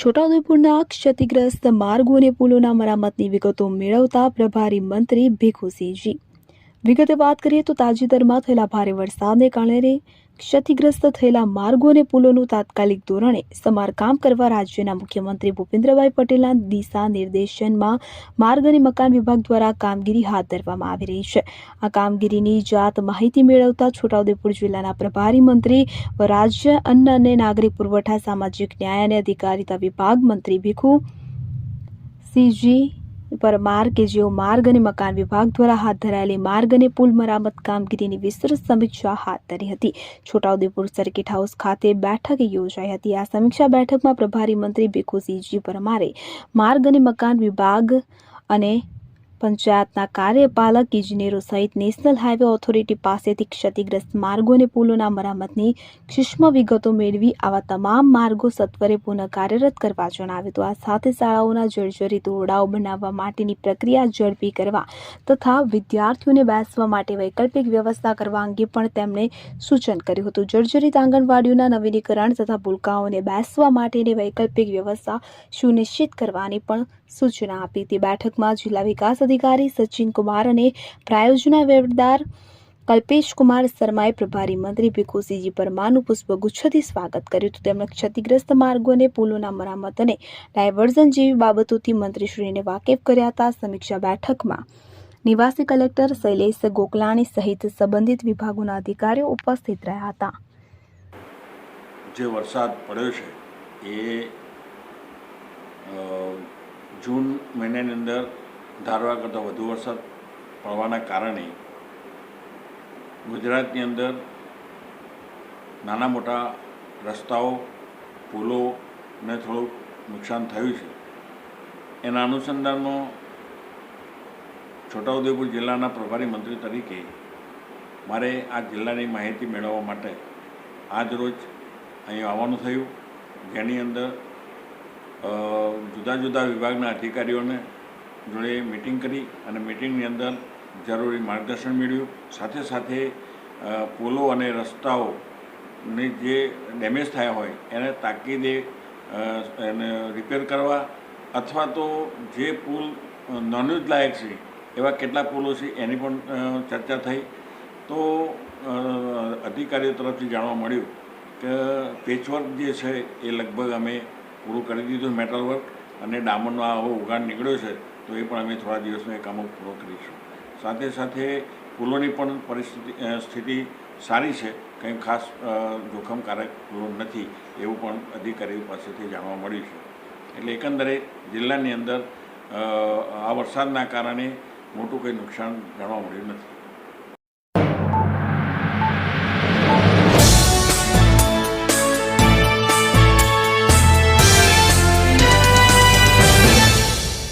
છોટાઉદેપુરના ક્ષતિગ્રસ્ત માર્ગો અને પુલોના મરામતની વિગતો મેળવતા પ્રભારી મંત્રી ભીખુસિંહજી. વિગતે વાત કરીએ તો તાજેતરમાં થયેલા ભારે વરસાદને કારણે ક્ષતિગ્રસ્ત થયેલા માર્ગો અને પુલોનું તાત્કાલિક ધોરણે સમારકામ કરવા રાજ્યના મુખ્યમંત્રી ભૂપેન્દ્રભાઈ પટેલના દિશા નિર્દેશનમાં માર્ગ અને મકાન વિભાગ દ્વારા કામગીરી હાથ ધરવામાં આવી રહી છે. આ કામગીરીની જાત માહિતી મેળવતા છોટાઉદેપુર જિલ્લાના પ્રભારી મંત્રી, રાજ્ય અન્ન અને નાગરિક પુરવઠા, સામાજિક ન્યાય અને અધિકારિતા વિભાગ મંત્રી ભીખુ સિંહજી પરમાર કે જેઓ માર્ગ અને મકાન વિભાગ દ્વારા હાથ ધરાયેલી માર્ગ અને પુલ મરામત કામગીરીની વિસ્તૃત સમીક્ષા હાથ ધરી હતી. છોટાઉદેપુર સર્કિટ હાઉસ ખાતે બેઠક યોજાઈ હતી. આ સમીક્ષા બેઠકમાં પ્રભારી મંત્રી ભીખુસિંહજી પરમારે માર્ગ અને મકાન વિભાગ અને પંચાયતના કાર્યપાલક, ઇજનેરો સહિત નેશનલ હાઈવે ઓથોરિટી પાસેથી ક્ષતિગ્રસ્ત માર્ગો અને પુલોના મરામતની સૂક્ષ્મ વિગતો મેળવી આવા તમામ માર્ગો સત્વરે પુનઃ કાર્યરત કરવા જણાવ્યું હતું. આ સાથે શાળાઓના જર્જરિત ઓરડાઓ બનાવવા માટેની પ્રક્રિયા ઝડપી કરવા તથા વિદ્યાર્થીઓને બેસવા માટે વૈકલ્પિક વ્યવસ્થા કરવા અંગે પણ તેમણે સૂચન કર્યું હતું. જર્જરિત આંગણવાડીઓના નવીનીકરણ તથા ભૂલકાઓને બેસવા માટેની વૈકલ્પિક વ્યવસ્થા સુનિશ્ચિત કરવાની પણ સૂચના આપી હતી. બેઠકમાં જિલ્લા વિકાસ અધિકારી સચિન કુમાર અને પ્રાયોજના વેવદાર કલ્પેશ શર્માએ પ્રભારી મંત્રી ભીખુસિંહજી પરમારનું પુષ્પગુચ્છથી સ્વાગત કર્યું હતું. તેમણે ક્ષતિગ્રસ્ત માર્ગો અને પુલોના મરામત અને ડાયવર્ઝન જેવી બાબતોથી મંત્રીશ્રીને વાકેફ કર્યા હતા. સમીક્ષા બેઠકમાં નિવાસી કલેક્ટર શૈલેષ ગોકલાણી સહિત સંબંધિત વિભાગોના અધિકારીઓ ઉપસ્થિત રહ્યા હતા. જે વરસાદ પડ્યો છે એ જૂન મહિનાની અંદર ધારવા કરતાં વધુ વરસાદ પડવાના કારણે ગુજરાતની અંદર નાના મોટા રસ્તાઓ પુલોને થોડુંક નુકસાન થયું છે. એના અનુસંધાનમાં છોટાઉદેપુર જિલ્લાના પ્રભારી મંત્રી તરીકે મારે આ જિલ્લાની માહિતી મેળવવા માટે આજ રોજ અહીં આવવાનું થયું. જેની અંદર જુદા જુદા વિભાગના અધિકારીઓને જોડે મિટિંગ કરી અને મિટિંગની અંદર જરૂરી માર્ગદર્શન મેળવ્યું. સાથે સાથે પુલો અને રસ્તાઓને જે ડેમેજ થયા હોય, એને તાકીદે એને રિપેર કરવા અથવા તો જે પુલ નોન જ લાયક છે, એવા કેટલા પુલો છે એની પણ ચર્ચા થઈ. તો અધિકારીઓ તરફથી જાણવા મળ્યું કે પેચવર્ક જે છે એ લગભગ અમે પૂરું કરી દીધું મેટલ વર્ક અને ડામરનો આ ઉઘાડ નીકળ્યો છે. તો એ પણ અમે થોડા દિવસમાં એ કામો પૂરો કરીશું. સાથે સાથે પુલોની પણ પરિસ્થિતિ સ્થિતિ સારી છે. કંઈ ખાસ જોખમકારક પુલો નથી એવું પણ અધિકારીઓ પાસેથી જાણવા મળ્યું છે. એટલે એકંદરે જિલ્લાની અંદર આ વરસાદના કારણે મોટું કંઈ નુકસાન જાણવા મળ્યું નથી.